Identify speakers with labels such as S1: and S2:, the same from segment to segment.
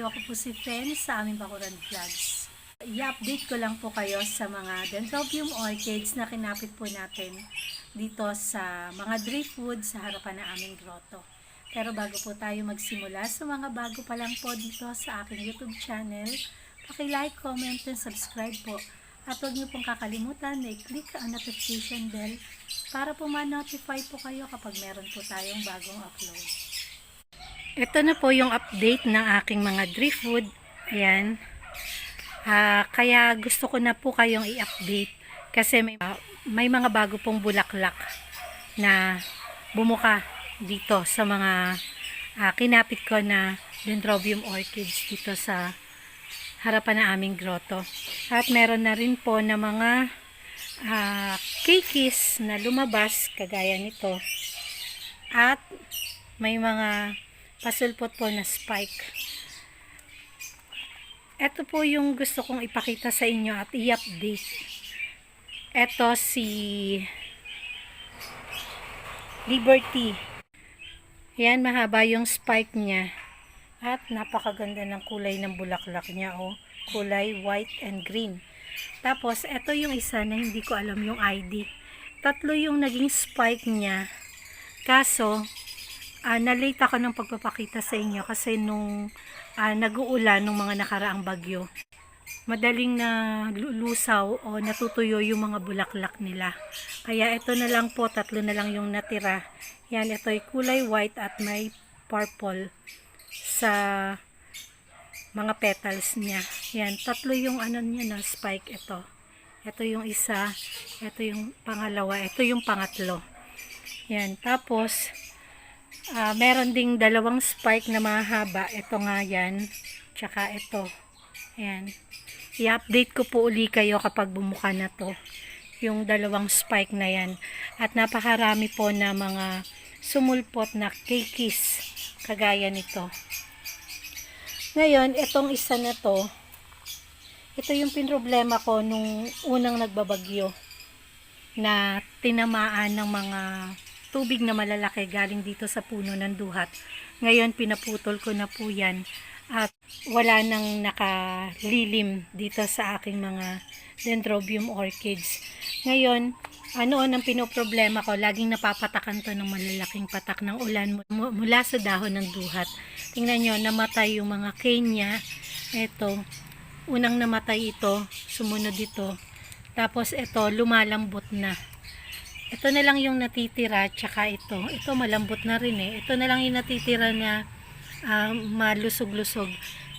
S1: kayo? Ako po si Fen sa aming Bakuran Vlogs. I-update ko lang po kayo sa mga dendrobium orchids na kinapit po natin dito sa mga driftwood sa harapan ng aming grotto. Pero bago po tayo magsimula, sa mga bago pa lang po dito sa aking YouTube channel, paki-like, comment, and subscribe po. At huwag niyo pong kakalimutan na i-click ang notification bell para po ma-notify po kayo kapag meron po tayong bagong upload. Ito na po yung update ng aking mga driftwood. Ayan. Ah, kaya gusto ko na po kayong i-update kasi may, ah, may mga bago pong bulaklak na bumuka dito sa mga ah, kinapit ko na dendrobium orchids dito sa harapan ng aming grotto. At meron na rin po na mga ah, kikis na lumabas kagaya nito. At may mga pasulpot po na spike. Ito po yung gusto kong ipakita sa inyo at i-update. Ito si Liberty. Yan, mahaba yung spike niya. At napakaganda ng kulay ng bulaklak niya, oh. Kulay white and green. Tapos, ito yung isa na hindi ko alam yung ID. Tatlo yung naging spike niya. Kaso, ah na-late ako ng pagpapakita sa inyo kasi nung ah, nag-uulan nung mga nakaraang bagyo, madaling na lulusaw o natutuyo yung mga bulaklak nila. Kaya ito na lang po, tatlo na lang yung natira. Yan, ito ay kulay white at may purple sa mga petals niya. Yan, tatlo yung ano niya na spike ito. Ito yung isa, ito yung pangalawa, ito yung pangatlo. Yan, tapos Ah, meron ding dalawang spike na mahaba. Ito nga yan. Tsaka ito. Ayan. I-update ko po uli kayo kapag bumuka na to. Yung dalawang spike na yan. At napakarami po na mga sumulpot na kikis. Kagaya nito. Ngayon, itong isa na to. Ito yung pinroblema ko nung unang nagbabagyo. Na tinamaan ng mga tubig na malalaki galing dito sa puno ng duhat. Ngayon, pinaputol ko na po yan at wala nang nakalilim dito sa aking mga dendrobium orchids. Ngayon, ano ang pinoproblema ko, laging napapatakan to ng malalaking patak ng ulan mu- mula sa dahon ng duhat. Tingnan nyo, namatay yung mga cane niya. Ito, unang namatay ito, sumunod ito. Tapos ito, lumalambot na. Ito na lang yung natitira, tsaka ito. Ito malambot na rin eh. Ito na lang yung natitira na ah, malusog-lusog.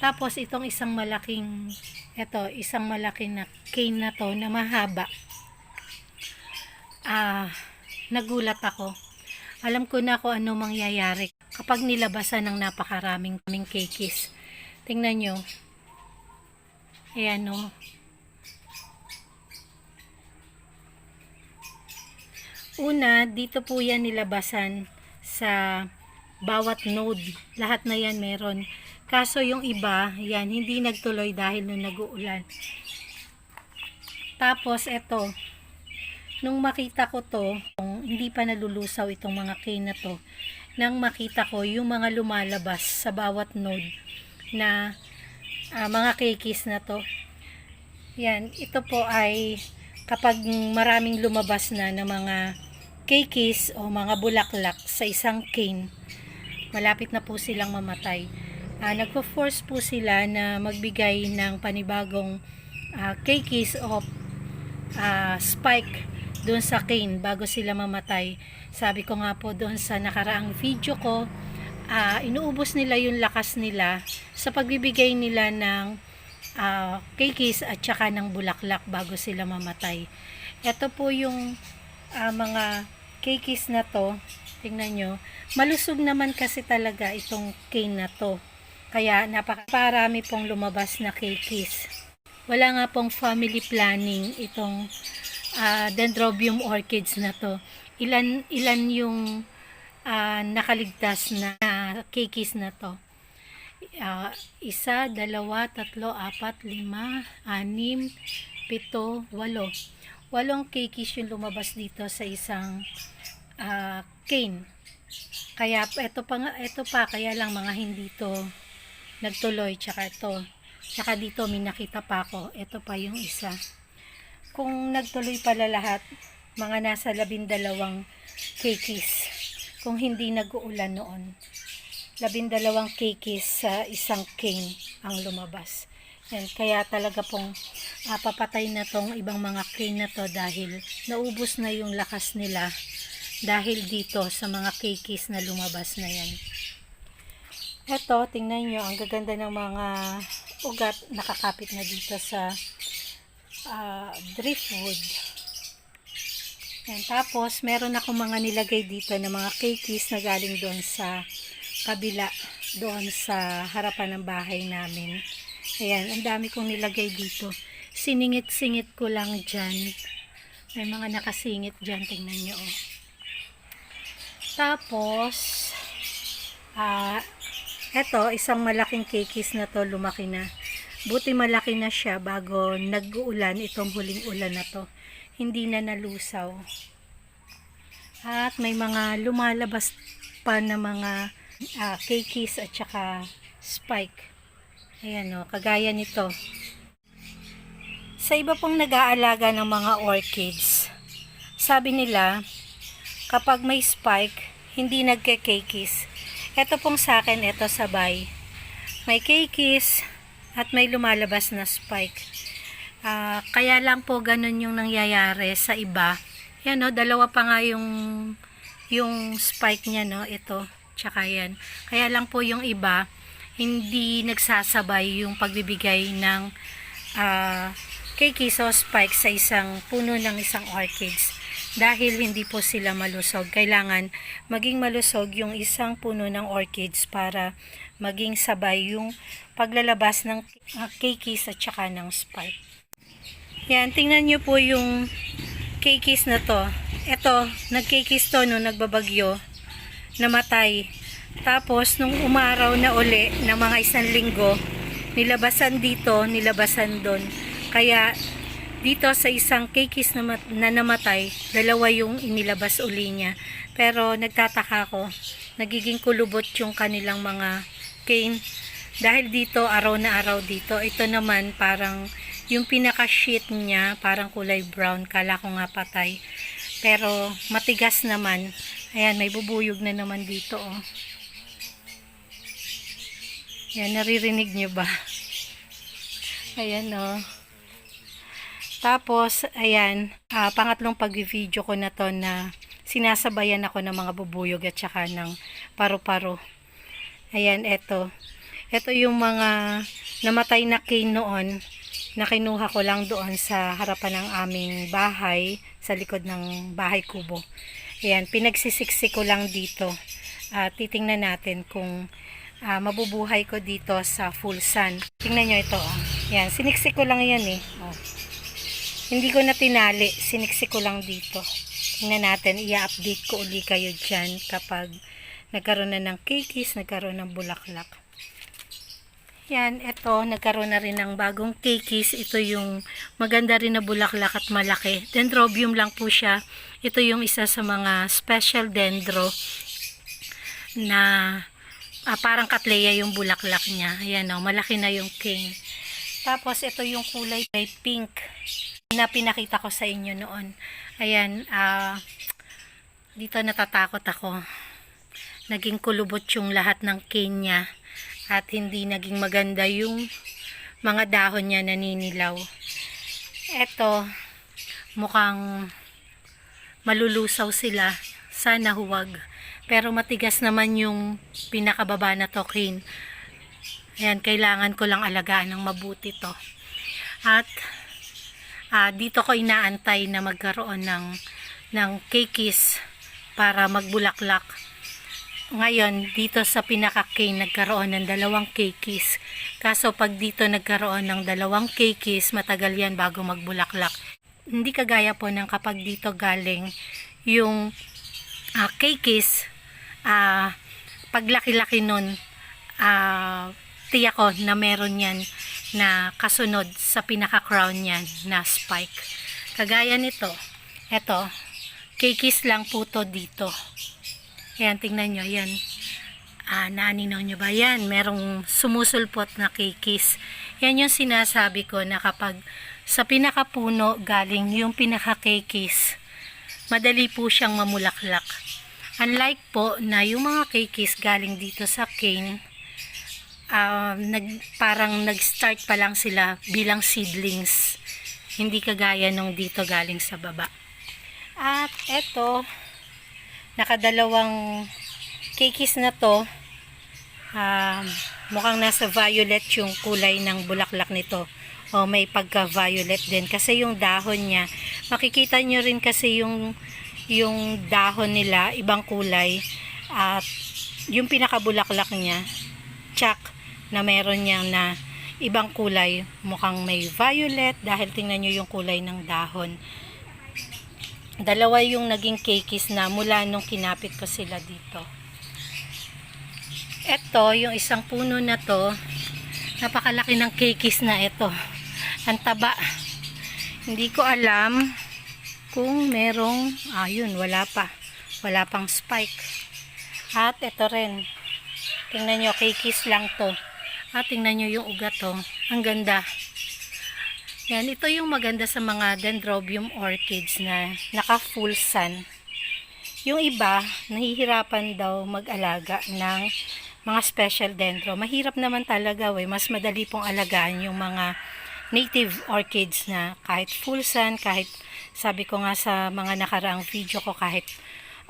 S1: Tapos itong isang malaking, ito, isang malaking na cane na to na mahaba. Ah, nagulat ako. Alam ko na kung ano mangyayari kapag nilabasan ng napakaraming kaming kekis. Tingnan nyo. Ayan o. Una, dito po yan nilabasan sa bawat node. Lahat na yan meron. Kaso yung iba, yan, hindi nagtuloy dahil nung nag-uulan. Tapos, eto, nung makita ko to, hindi pa nalulusaw itong mga cane na to, nang makita ko yung mga lumalabas sa bawat node na ah, mga kekis na to. Yan, ito po ay kapag maraming lumabas na ng mga kekis o mga bulaklak sa isang cane, malapit na po silang mamatay. Ah, nagpo-force po sila na magbigay ng panibagong ah, kekis o ah, spike doon sa cane bago sila mamatay. Sabi ko nga po doon sa nakaraang video ko, ah, inuubos nila yung lakas nila sa pagbibigay nila ng ah, kekis at saka ng bulaklak bago sila mamatay. Ito po yung ah, mga kekis na to. Tingnan nyo. Malusog naman kasi talaga itong cane na to. Kaya napakarami pong lumabas na kekis. Wala nga pong family planning itong ah, dendrobium orchids na to. Ilan ilan yung ah, nakaligtas na kekis na to. Ah, isa, dalawa, tatlo, apat, lima, anim, pito, walo. Walong kekis yung lumabas dito sa isang ah, cane. Kaya ito pa nga- ito pa kaya lang mga hindi to nagtuloy, tsaka ito. Tsaka dito, may nakita pa ako. Ito pa yung isa. Kung nagtuloy pala lahat, mga nasa labindalawang kekis. Kung hindi nag-uulan noon. Labindalawang kekis sa isang cane ang lumabas. Yan, kaya talaga pong ah, papatay na tong ibang mga cane na to dahil naubos na yung lakas nila dahil dito sa mga kekis na lumabas na yan. Eto, tingnan nyo, ang gaganda ng mga ugat nakakapit na dito sa ah, driftwood. Yan, tapos, meron ako mga nilagay dito na mga kekis na galing doon sa kabila, doon sa harapan ng bahay namin. Ayan, ang dami kong nilagay dito. Siningit-singit ko lang dyan. May mga nakasingit dyan, tingnan nyo. Oh. Tapos, ah, eto, isang malaking kekis na to, lumaki na. Buti malaki na siya bago nag-uulan itong huling ulan na to. Hindi na nalusaw. At may mga lumalabas pa na mga ah, kekis at saka spike. Ayan o, kagaya nito. Sa iba pong nag-aalaga ng mga orchids, sabi nila, kapag may spike, hindi nagke-kekis. Ito pong sa akin, ito sabay. May kekis at may lumalabas na spike. Ah, kaya lang po ganun yung nangyayari sa iba. Yan o, dalawa pa nga yung, yung spike niya, no? Ito, tsaka yan. Kaya lang po yung iba, hindi nagsasabay yung pagbibigay ng ah, kekis o spike sa isang puno ng isang orchids dahil hindi po sila malusog. Kailangan maging malusog yung isang puno ng orchids para maging sabay yung paglalabas ng uh, at saka ng spike. Yan, tingnan nyo po yung kekis na to. Ito, nagkekis to no nagbabagyo, namatay. Tapos, nung umaraw na uli ng mga isang linggo, nilabasan dito, nilabasan doon. Kaya, dito sa isang kekis na, na namatay, dalawa yung inilabas uli niya. Pero, nagtataka ko, nagiging kulubot yung kanilang mga cane. Dahil dito, araw na araw dito, ito naman parang yung pinaka-sheet niya, parang kulay brown. Kala ko nga patay. Pero, matigas naman. Ayan, may bubuyog na naman dito, oh. Yan, naririnig nyo ba? Ayan, oh. Tapos, ayan, ah, pangatlong pag-video ko na to na sinasabayan ako ng mga bubuyog at saka ng paru-paro. Ayan, eto. Ito yung mga namatay na cane noon na kinuha ko lang doon sa harapan ng aming bahay, sa likod ng bahay kubo. Ayan, pinagsisiksik ko lang dito. At titingnan natin kung ah, mabubuhay ko dito sa full sun. Tingnan nyo ito. Oh. Yan, siniksik ko lang yan eh. Oh. Hindi ko na tinali, siniksik ko lang dito. Tingnan natin, i-update ko uli kayo dyan kapag nagkaroon na ng kekis, nagkaroon ng bulaklak. Yan, ito, nagkaroon na rin ng bagong kekis. Ito yung maganda rin na bulaklak at malaki. Dendrobium lang po siya. Ito yung isa sa mga special dendro na ah, parang katleya yung bulaklak niya. Ayan o, malaki na yung king. Tapos, ito yung kulay ay pink na pinakita ko sa inyo noon. Ayan, ah, dito natatakot ako. Naging kulubot yung lahat ng cane niya at hindi naging maganda yung mga dahon niya naninilaw. Eto, mukhang malulusaw sila. Sana huwag. Pero matigas naman yung pinakababa na to cane. Ayan, kailangan ko lang alagaan ng mabuti to. At ah, dito ko inaantay na magkaroon ng ng kekis para magbulaklak. Ngayon, dito sa pinaka-cane nagkaroon ng dalawang kekis. Kaso pag dito nagkaroon ng dalawang kekis, matagal yan bago magbulaklak. Hindi kagaya po ng kapag dito galing yung ah, kekis, ah, paglaki-laki nun, ah, tiyak ko na meron yan na kasunod sa pinaka-crown niyan na spike. Kagaya nito, eto, kekis lang po to dito. Ayan, tingnan nyo, yan. Ah, naninaw nyo ba yan? Merong sumusulpot na kikis. Yan yung sinasabi ko na kapag sa pinakapuno galing yung pinaka-kikis, madali po siyang mamulaklak. Unlike po na yung mga kikis galing dito sa cane, ah, nag, parang nag-start pa lang sila bilang seedlings. Hindi kagaya nung dito galing sa baba. At eto, nakadalawang kikis na to. Um, mukhang nasa violet yung kulay ng bulaklak nito. O may pagka-violet din. Kasi yung dahon niya, makikita nyo rin kasi yung, yung dahon nila, ibang kulay. At yung pinakabulaklak niya, tsak, na meron niyang na ibang kulay. Mukhang may violet dahil tingnan nyo yung kulay ng dahon. Dalawa yung naging kekis na mula nung kinapit ko sila dito. Ito, yung isang puno na to, napakalaki ng kekis na ito. Ang taba. Hindi ko alam kung merong, ayun, wala pa. Wala pang spike. At ito rin. Tingnan nyo, kekis lang to. At tingnan nyo yung ugat to. Ang ganda. Yan, ito yung maganda sa mga dendrobium orchids na naka full sun. Yung iba, nahihirapan daw mag-alaga ng mga special dendro. Mahirap naman talaga, we. mas madali pong alagaan yung mga native orchids na kahit full sun, kahit sabi ko nga sa mga nakaraang video ko, kahit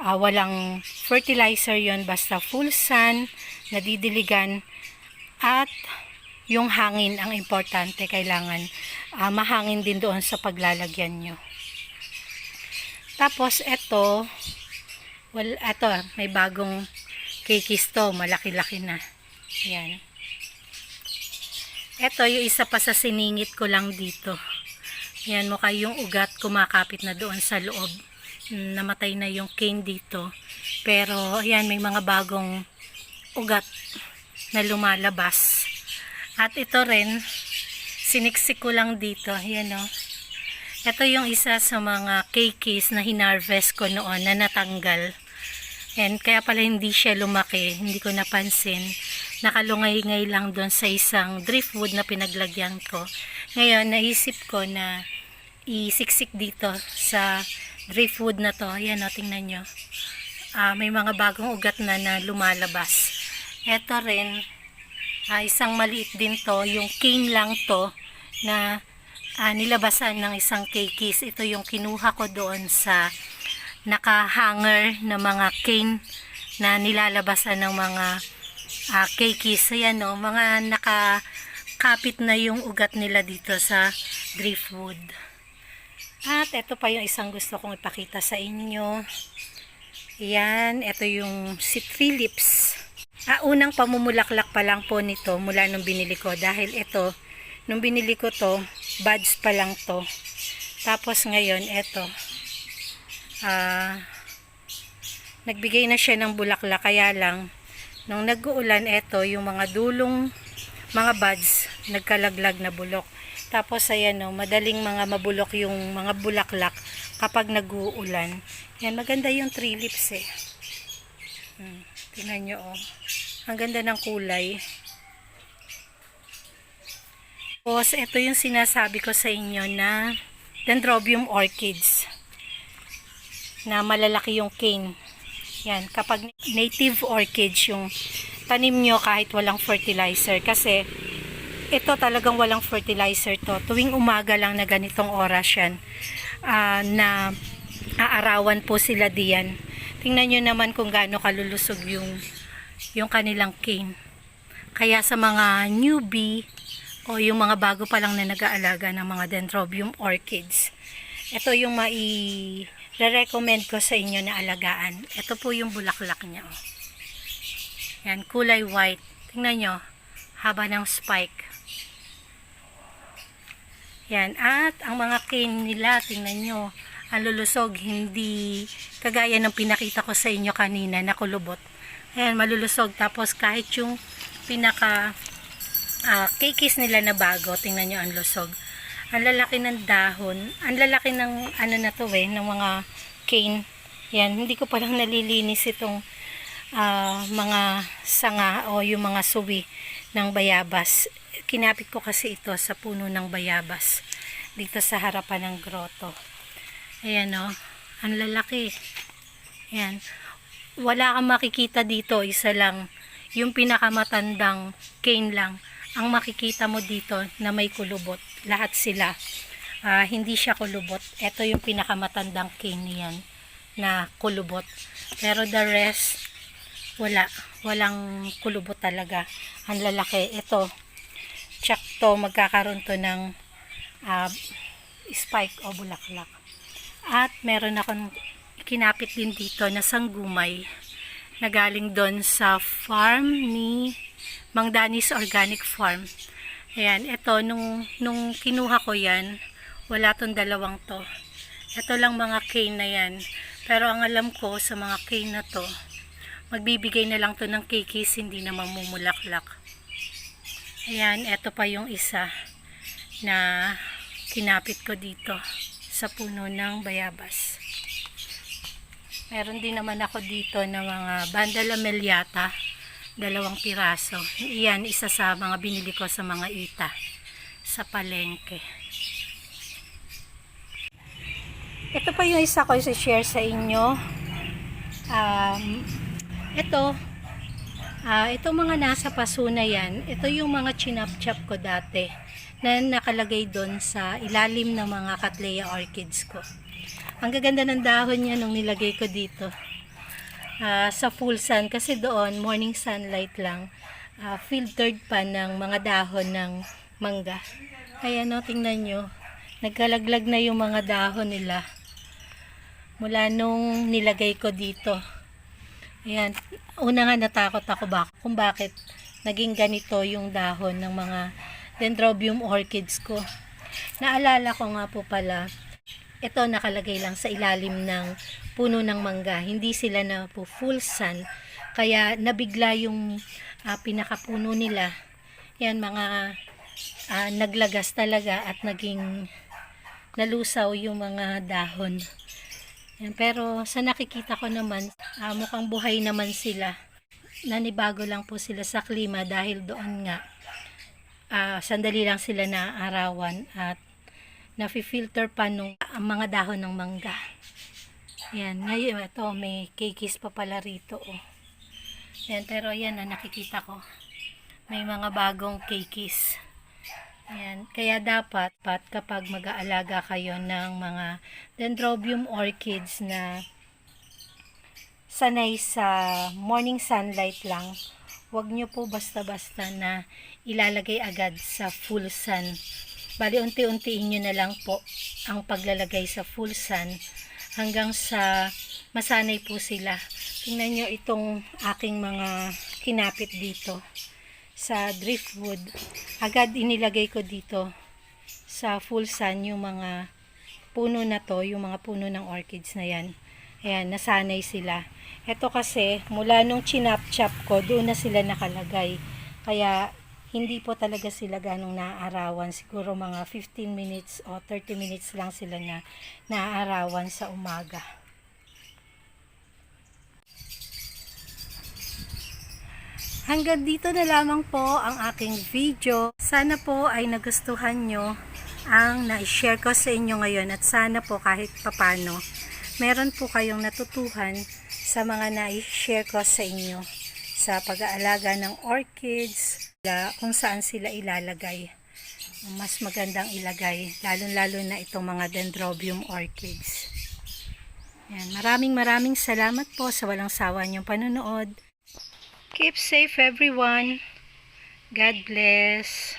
S1: ah, walang fertilizer yon basta full sun, nadidiligan, at yung hangin ang importante. Kailangan ah, mahangin din doon sa paglalagyan nyo. Tapos, eto, well, eto, may bagong kikis to. Malaki-laki na. Yan. Eto, yung isa pa sa siningit ko lang dito. Yan, mukha yung ugat kumakapit na doon sa loob. Namatay na yung cane dito. Pero, ayan, may mga bagong ugat na lumalabas. At ito rin, siniksik ko lang dito. Yan o. Ito yung isa sa mga kikis na hinarvest ko noon na natanggal. And kaya pala hindi siya lumaki, hindi ko napansin. Nakalungay-ngay lang doon sa isang driftwood na pinaglagyan ko. Ngayon, naisip ko na isiksik dito sa driftwood na to. Ayan o, tingnan nyo. Ah, may mga bagong ugat na na lumalabas. Ito rin, ah, isang maliit din to. Yung cane lang to na ah, nilabasan ng isang kikis. Ito yung kinuha ko doon sa naka-hanger na mga cane na nilalabasan ng mga ah, kikis. Ayan o, mga nakakapit na yung ugat nila dito sa driftwood. At ito pa yung isang gusto kong ipakita sa inyo. Yan, ito yung si Three Lips. Ah, unang pamumulaklak pa lang po nito mula nung binili ko. Dahil ito, nung binili ko to, buds pa lang to. Tapos ngayon, ito. Ah, nagbigay na siya ng bulaklak. Kaya lang, nung nag-uulan, ito, yung mga dulong mga buds, nagkalaglag na bulok. Tapos ayan no, madaling mga mabulok yung mga bulaklak kapag nag-uulan. Yan, maganda yung tree lips eh. Hmm, tingnan nyo oh. Ang ganda ng kulay. Tapos, ito yung sinasabi ko sa inyo na Dendrobium orchids na malalaki yung cane. Yan, kapag native orchids yung tanim nyo kahit walang fertilizer kasi ito talagang walang fertilizer to. Tuwing umaga lang na ganitong oras yan ah, na aarawan po sila diyan. Tingnan nyo naman kung gaano kalulusog yung, yung kanilang cane. Kaya sa mga newbie o yung mga bago pa lang na nag-aalaga ng mga dendrobium orchids, ito yung mai recommend ko sa inyo na alagaan. Ito po yung bulaklak niya. Oh. Yan, kulay white. Tingnan nyo, haba ng spike. Yan, at ang mga cane nila, tingnan nyo, ang lulusog, hindi kagaya ng pinakita ko sa inyo kanina na kulubot. Ayan, malulusog. Tapos kahit yung pinaka ah, kikis nila na bago, tingnan nyo ang lusog. Ang lalaki ng dahon, ang lalaki ng ano na to eh, ng mga cane. Yan, hindi ko palang nalilinis itong ah, mga sanga o yung mga suwi ng bayabas. Kinapit ko kasi ito sa puno ng bayabas dito sa harapan ng grotto. Ayan o, ang lalaki. Ayan. Wala kang makikita dito, isa lang. Yung pinakamatandang cane lang. Ang makikita mo dito na may kulubot. Lahat sila. Ah, hindi siya kulubot. Ito yung pinakamatandang cane niyan na kulubot. Pero the rest, wala. Walang kulubot talaga. Ang lalaki. Ito, check to, magkakaroon to ng ah, spike o bulaklak. At meron akong kinapit din dito na sanggumay na galing doon sa farm ni Mang Danis Organic Farm. Ayan, ito, nung, nung kinuha ko yan, wala tong dalawang to. Ito lang mga cane na yan. Pero ang alam ko sa mga cane na to, magbibigay na lang to ng kikis, hindi na mamumulaklak. Ayan, ito pa yung isa na kinapit ko dito sa puno ng bayabas. Meron din naman ako dito ng mga bandala melyata, dalawang piraso. Iyan, isa sa mga binili ko sa mga ita sa palengke. Ito pa yung isa ko i-share sa inyo. Um, ito, ah itong mga nasa paso na yan, ito yung mga chinap-chap ko dati na nakalagay doon sa ilalim ng mga Cattleya orchids ko. Ang gaganda ng dahon niya nung nilagay ko dito. Ah, sa full sun kasi doon morning sunlight lang. Ah, filtered pa ng mga dahon ng mangga. Kaya no, tingnan nyo. Nagkalaglag na yung mga dahon nila. Mula nung nilagay ko dito. Ayan. Una nga natakot ako bak kung bakit naging ganito yung dahon ng mga dendrobium orchids ko. Naalala ko nga po pala, ito nakalagay lang sa ilalim ng puno ng mangga. Hindi sila na po full sun. Kaya nabigla yung ah, pinakapuno nila. Yan mga ah, naglagas talaga at naging nalusaw yung mga dahon. Yan, pero sa nakikita ko naman, ah, mukhang buhay naman sila. Nanibago lang po sila sa klima dahil doon nga ah, sandali lang sila na arawan at nafi-filter pa nung ang mga dahon ng mangga. Yan, ngayon ito may kikis pa pala rito oh. Yan, pero yan na nakikita ko. May mga bagong kikis. Yan, kaya dapat pat kapag mag-aalaga kayo ng mga dendrobium orchids na sanay sa morning sunlight lang, huwag nyo po basta-basta na ilalagay agad sa full sun. Bali, unti-untiin nyo na lang po ang paglalagay sa full sun hanggang sa masanay po sila. Tingnan nyo itong aking mga kinapit dito sa driftwood. Agad inilagay ko dito sa full sun yung mga puno na to, yung mga puno ng orchids na yan. Ayan, nasanay sila. Ito kasi, mula nung chinap-chap ko, doon na sila nakalagay. Kaya, hindi po talaga sila ganong naaarawan. Siguro mga 15 minutes o 30 minutes lang sila na naaarawan sa umaga. Hanggang dito na lamang po ang aking video. Sana po ay nagustuhan nyo ang na-share ko sa inyo ngayon at sana po kahit papano meron po kayong natutuhan sa mga na-share ko sa inyo sa pag-aalaga ng orchids kung saan sila ilalagay. Mas magandang ilagay lalong-lalo na itong mga dendrobium orchids. Yan, maraming maraming salamat po sa walang sawa niyong panonood keep safe everyone. God bless